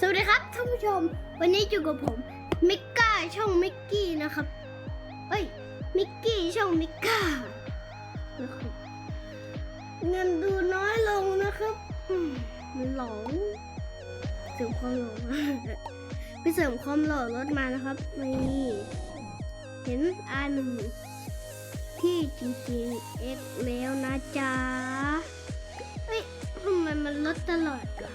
สวัสดีครับท่านผู้ชม วันนี้อยู่กับผมมิกก้าช่องมิกกี้นะครับเอ้ยมิกกี้ช่องมิกก้านะครับเงินดูน้อยลงนะครับมันหลงเสริมความหล่อไปเสริมความหล่อรถมานะครับนี่เห็นอันที่จริงๆ X แล้วนะจ๊ะเฮ้ยทำไมมันลดตลอดอะ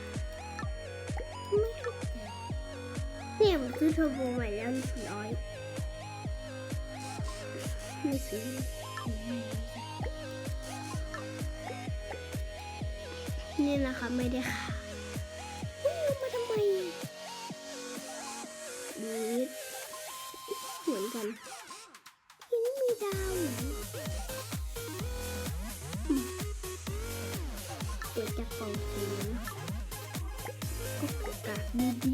เนี่ยมันซื้อเทอร์โบใหม่แล้วสี่ร้อยไม่ซื้อนี่นะคะไม่ได้ค่ะเฮ้ยเอามาทำไมบีเหมือนกันที่นี่มีดาวเปิดจากกล่องสีก็กากาดีดี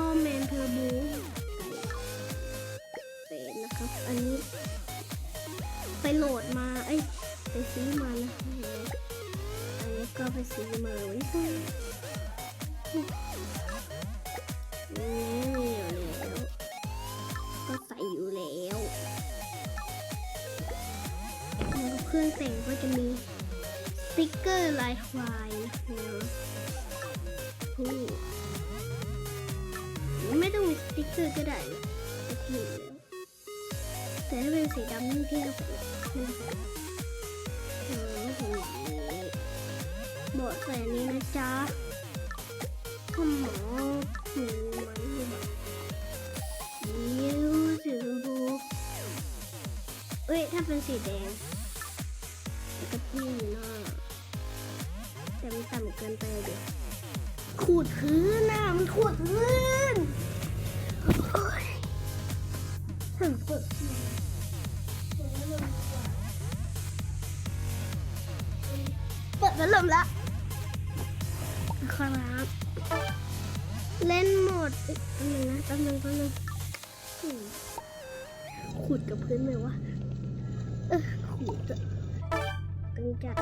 ท่อแมนเทอร์โบเป็นนะครับ อันนี้ ไปโหลดมา เอ้ย ไปซื้อมานะอันนี้ก็ไปซื้อมาเหมือนกันนี่อยู่แล้วก็ใส่อยู่แล้วเครื่องแต่งก็จะมีสติ๊กเกอร์ลายควายนะคะนี่ ไม่ต้องมีสติ๊กเกอร์ก็ได้นะจะผิดแล้วแต่ถ้าเป็นสีดำนี่พี่ก็ใส่ไม่ใส่เออผมนี้เบาะใส่นนี้นะจ๊ะข้าวหมอหมูมันหมูยิ้วสีชมพูเอ้ยถ้าเป็นสีแดงแล้วก็ที่หน้าแต่มันต่ำเกินไปเดี๋ยว ขูดพื้นน่ะมันขูดพื้นโอ๊ยถึงปวดเปิดพัดลมละครับเล่นหมดเอ้ยแป๊บนึงนะแป๊บนึงแป๊บนึงอืมขูดกับพื้นเลยวะเออขูดอะตึงจัด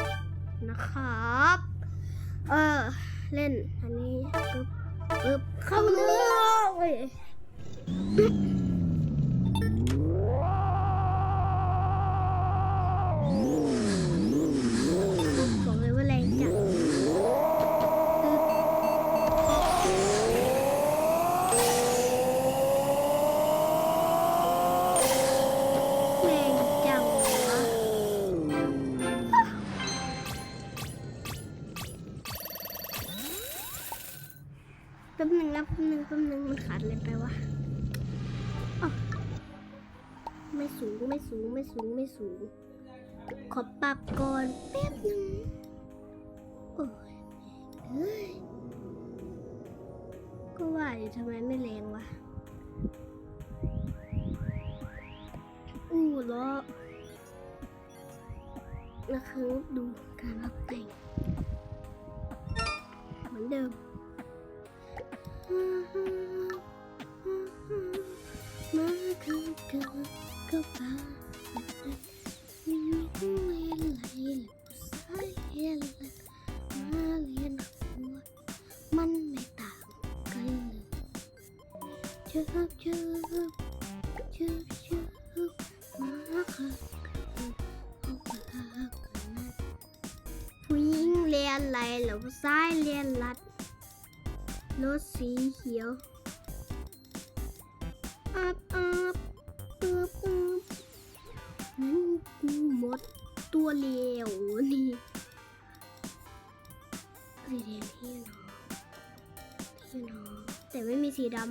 นะครับ เออ เล่นอันนี้ปึ๊บปึ๊บเข้าเลย อยู่ทำไมไม่แรงวะ อู้ล้อนะครับดูการรับแต่งเหมือนเดิม ชิบชิบชิบชิบมาค่ะผู้หญิงเรียนอะไรหรือผู้ชายเรียนรัดรถสีเขียวอับอับอับอับงั้นกูหมดตัวเลียวนี่สีแดงที่น้องที่น้องแต่ไม่มีสีดำ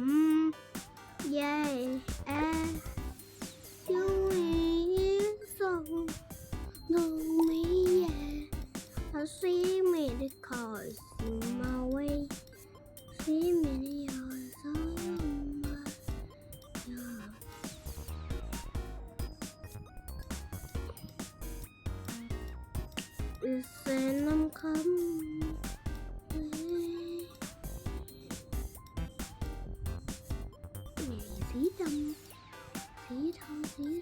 เย้แอยูอีส่งน้องไม่แย่เอาสีไม่ได้ขอสิมาไว้ See me your summer, yeah. อือเส้น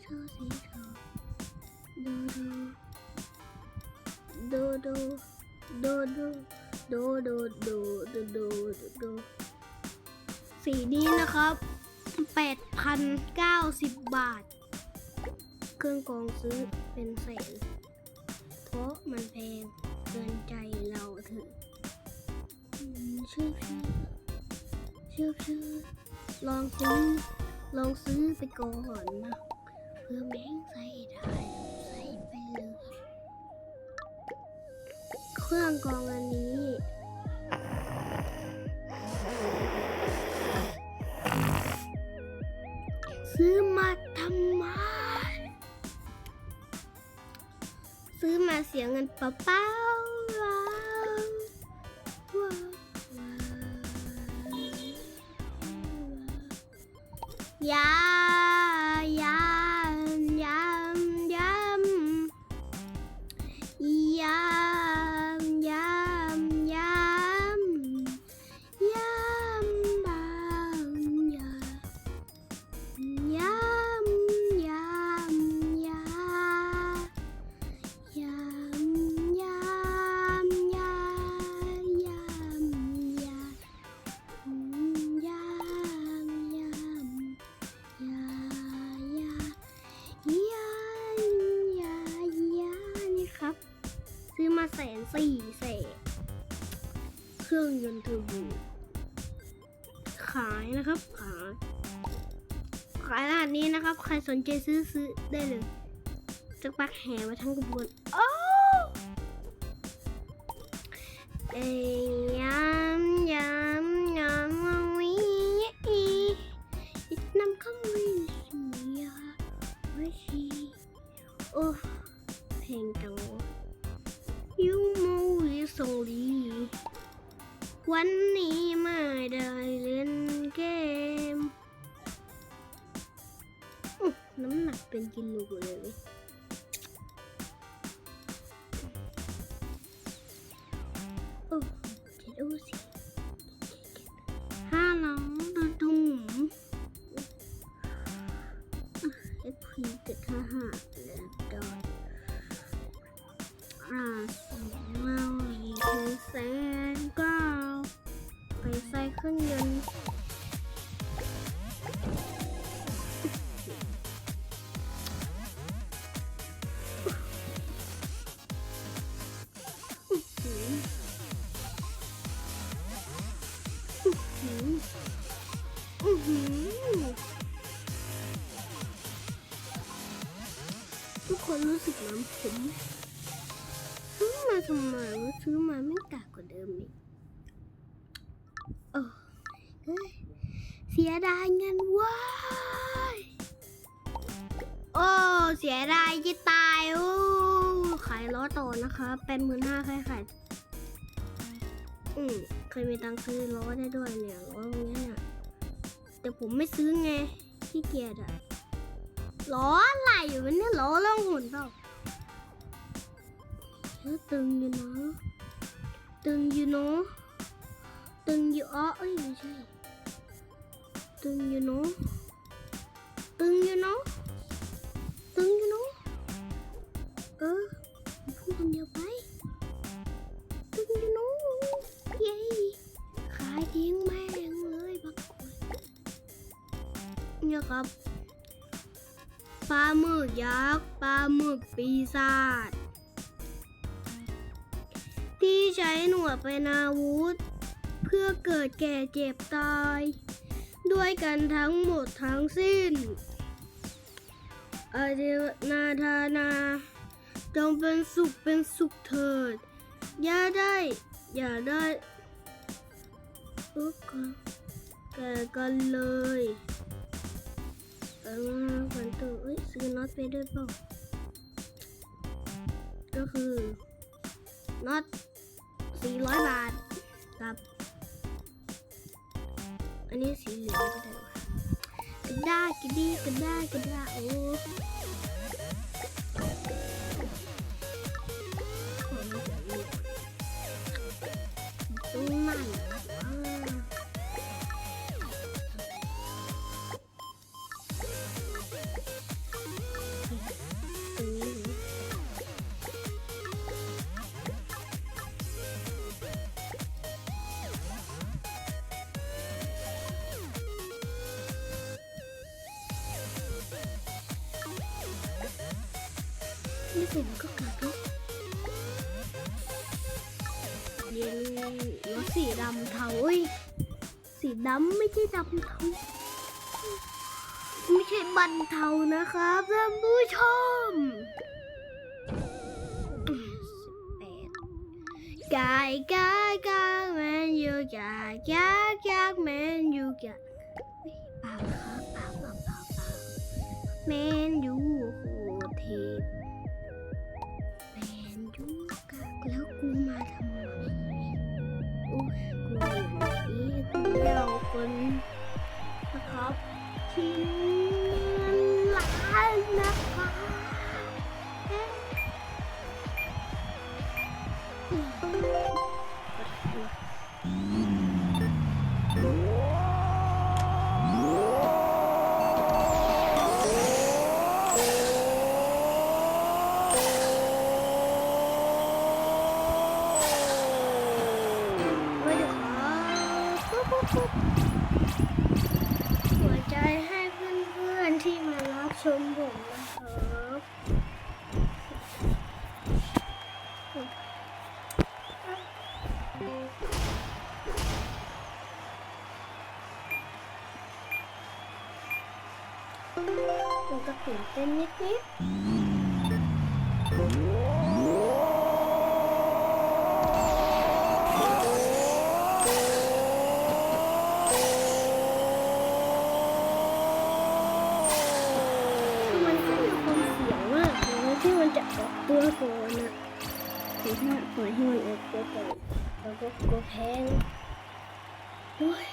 เทาสีเทาดูดูดูดูดูดูดูดูดูดูดูดูดูสีนี้นะครับ 8,090 บาท เครื่องกองซื้อเป็นแสนเพราะมันแพงเกินใจเราเถอะชื่อเชื่ชื่อเชื่อลองซื้อลองซื้อไปก่อนนะ เพื่อแม่งใส่ได้ใส่ไปเลย เครื่องกรองอันนี้ซื้อมาทำไม ซื้อมาเสียเงินเปล่า เครื่องยนต์เทอร์โบขายนะครับ ขาย ขายรหัสนี้นะครับ ใครสนใจซื้อซื้อได้เลยจะปักแห่มาทั้งกระบวนโอ้เอ้ยยามยามยาวิอีอีน้ำข้างวิสียาวิชีโอ้เพลงจังวยูโมวิส่งดี วันนี้ไม่ได้เล่นเกม น้ำหนักเป็นกิโลเลยโอ้เจ็ดโอสิห้าน้องดูดุมเอ็กพีเจ็ดห้าห้าแล้วดอนอ่าสี่เมาอีกถึงแสน ทุกคนรู้สึกเหมือนผมซื้อมาทำไมว่าซื้อมาไม่กากกว่าเดิมอีกโอ้เฮ้ยเสียดายเงินว้ายโอ้เสียดายที่ตายโอ้ขายล้อต่อนะคะเป็นหมื่นห้าใครขายอืมเคยมีตังค์ซื้อล้อได้ด้วยเนี่ยล้อตรงเนี้ยเนี่ยแต่ผมไม่ซื้อไงขี้เกียจอะ ล้ออะไรอยู่วะเนี่ยล้อล่องหนเปล่าเออตึงอยู่นะตึงอยู่เนาะตึงอยู่อ๋อเอ้ยไม่ใช่ตึงอยู่เนาะตึงอยู่เนาะตึงอยู่เนาะเออพูดคนเดียวไปตึงอยู่เนู้นเย้ขายทิ้งแม่งเลยบักกวยเนี่ยครับ ปลาหมึกยักษ์ปลาหมึกปีศาจที่ใช้หนวดเป็นอาวุธ เพื่อเกิดแก่เจ็บตาย ด้วยกันทั้งหมดทั้งสิ้นอาเดนาธานา จงเป็นสุขเป็นสุขเถิด อย่าได้อย่าได้อุ๊กแกกันเลย เออกันตัวเอ้ยซื้อน็อตไปด้วยเปล่าก็คือน็อต400 บาทกับ อันนี้สีเหลืองก็ได้วะกระด้ากระดีกระด้ากระด้าโอ้ ไม่เสร็จก็กลับรถเย็นรถสีดำเทาเอ้ยสีดำไม่ใช่ดำเทาไม่ใช่บันเทานะครับท่านผู้ชมสิบแปดกายกายกายแมนยูกายกายกายแมนยูกายเฮ้ยเปล่าครับเปล่าเปล่าเปล่าเปล่าแมนยูโหเทป ที ผมก็ตื่นเต้นนิดๆคือมันก็มีความเสียงมากเลยที่มันจะออกตัวก่อนนะคือถ้าปล่อยให้มันออกตัวก่อนแล้วก็กลัวแพ้นะโอ้ย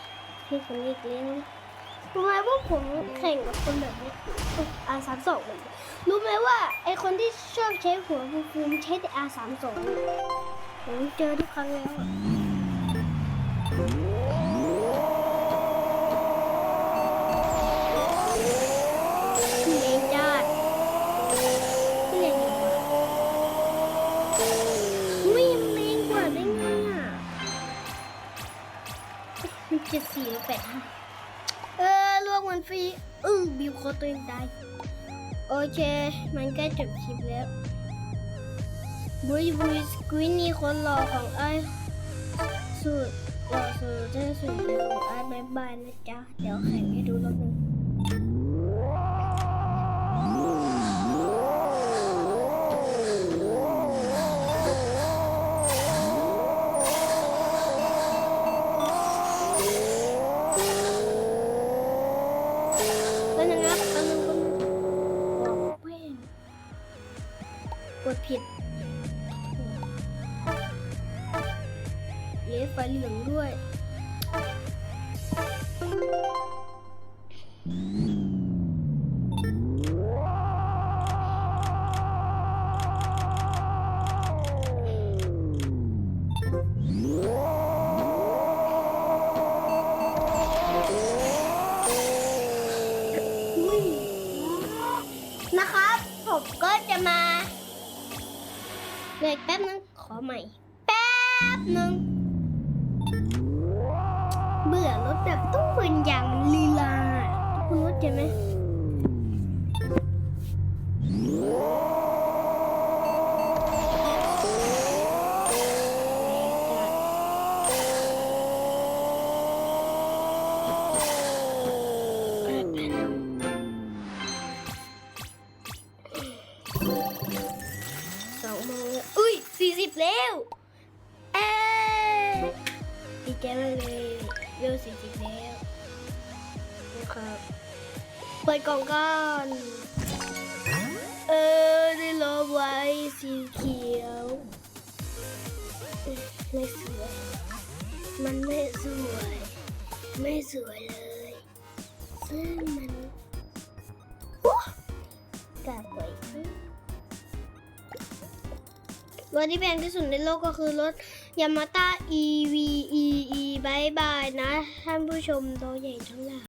พี่คนนี้อีกแล้ว รู้ไหมว่าผมแข่งกับคนแบบนี้อาสามสองรู้ไหมว่าไอคนที่ชอบใช้หัวฟูมๆใช้แต่อาสามสองผมเจอทุกครั้งแล้วเจ้าพี่เองดีกว่าไม่ยังเลงกว่าได้ไงอะสี่หรือแปดห้า ลวกมันฟรีอือบิวคอตัวเองตายโอเค มันใกล้จบคลิปแล้วบุยบุยสกุยนี่คนหล่อของไอ้สุดหล่อสุดเท่สุดเดียวของไอ้บายบายนะจ๊ะ เดี๋ยวแข่งให้ดูรอบหนึง องก่อนเออได้รอไว้สีเขียวไม่สวย มันไม่สวย ไม่สวยเลยซึ่งมันโอ้กาไว้รถที่แพงที่สุดในโลกก็คือรถยามาต้า EVE E บายบายนะ ท่านผู้ชมตัวใหญ่ทั้งหลาย